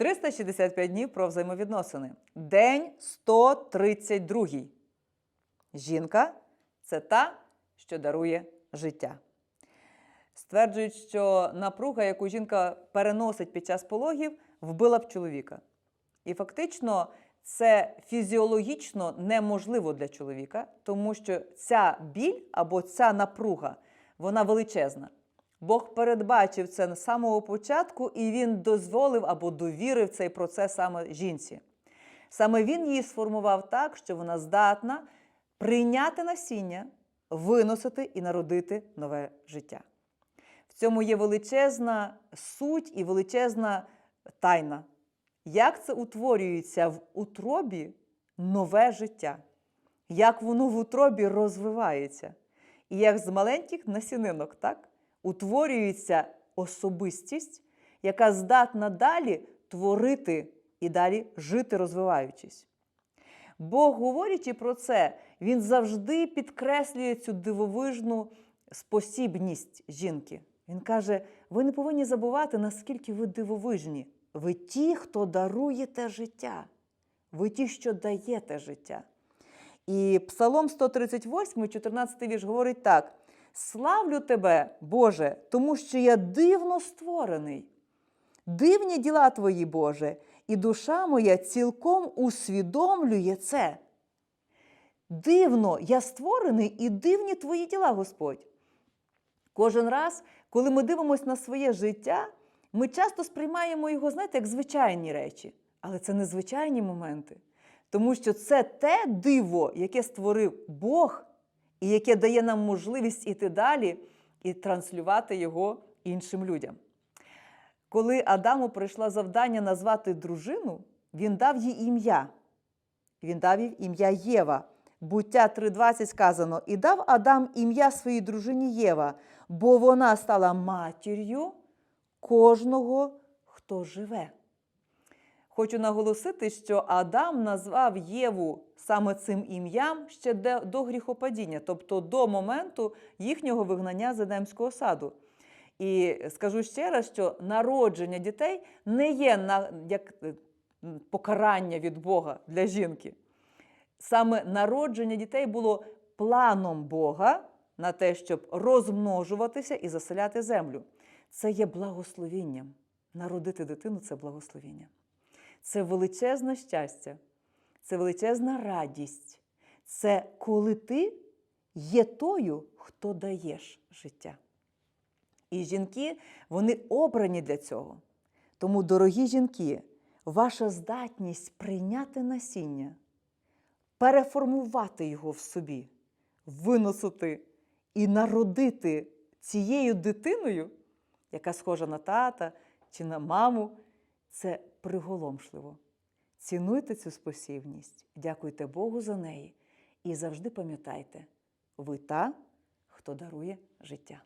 365 днів про взаємовідносини. День 132. Жінка це та, що дарує життя. Стверджують, що напруга, яку жінка переносить під час пологів, вбила б чоловіка. І фактично це фізіологічно неможливо для чоловіка, тому що ця біль або ця напруга, вона величезна. Бог передбачив це з самого початку, і він дозволив або довірив цей процес саме жінці. Саме він її сформував так, що вона здатна прийняти насіння, виносити і народити нове життя. В цьому є величезна суть і величезна тайна. Як це утворюється в утробі нове життя? Як воно в утробі розвивається? І як з маленьких насінинок, так? Утворюється особистість, яка здатна далі творити і далі жити, розвиваючись. Бог, говорячи про це, він завжди підкреслює цю дивовижну спосібність жінки. Він каже: ви не повинні забувати, наскільки ви дивовижні. Ви ті, хто даруєте життя, ви ті, що даєте життя. І Псалом 138, 14 вірш говорить так: Славлю тебе, Боже, тому що я дивно створений. Дивні діла твої, Боже, і душа моя цілком усвідомлює це. Дивно, я створений і дивні твої діла, Господь. Кожен раз, коли ми дивимося на своє життя, ми часто сприймаємо його, знаєте, як звичайні речі. Але це не звичайні моменти. Тому що це те диво, яке створив Бог, і яке дає нам можливість іти далі і транслювати його іншим людям. Коли Адаму прийшло завдання назвати дружину, він дав їй ім'я. Він дав їй ім'я Єва. Буття 3.20 сказано: І дав Адам ім'я своїй дружині Єва, бо вона стала матір'ю кожного, хто живе. Хочу наголосити, що Адам назвав Єву саме цим ім'ям ще до гріхопадіння, тобто до моменту їхнього вигнання з Едемського саду. І скажу ще раз, що народження дітей не є на, як покарання від Бога для жінки. Саме народження дітей було планом Бога на те, щоб розмножуватися і заселяти землю. Це є благословінням. Народити дитину це благословіння. Це величезне щастя, це величезна радість. Це коли ти є тою, хто даєш життя. І жінки, вони обрані для цього. Тому, дорогі жінки, ваша здатність прийняти насіння, переформувати його в собі, виносити і народити цією дитиною, яка схожа на тата чи на маму, це приголомшливо. Цінуйте цю спосібність, дякуйте Богу за неї і завжди пам'ятайте, ви та, хто дарує життя.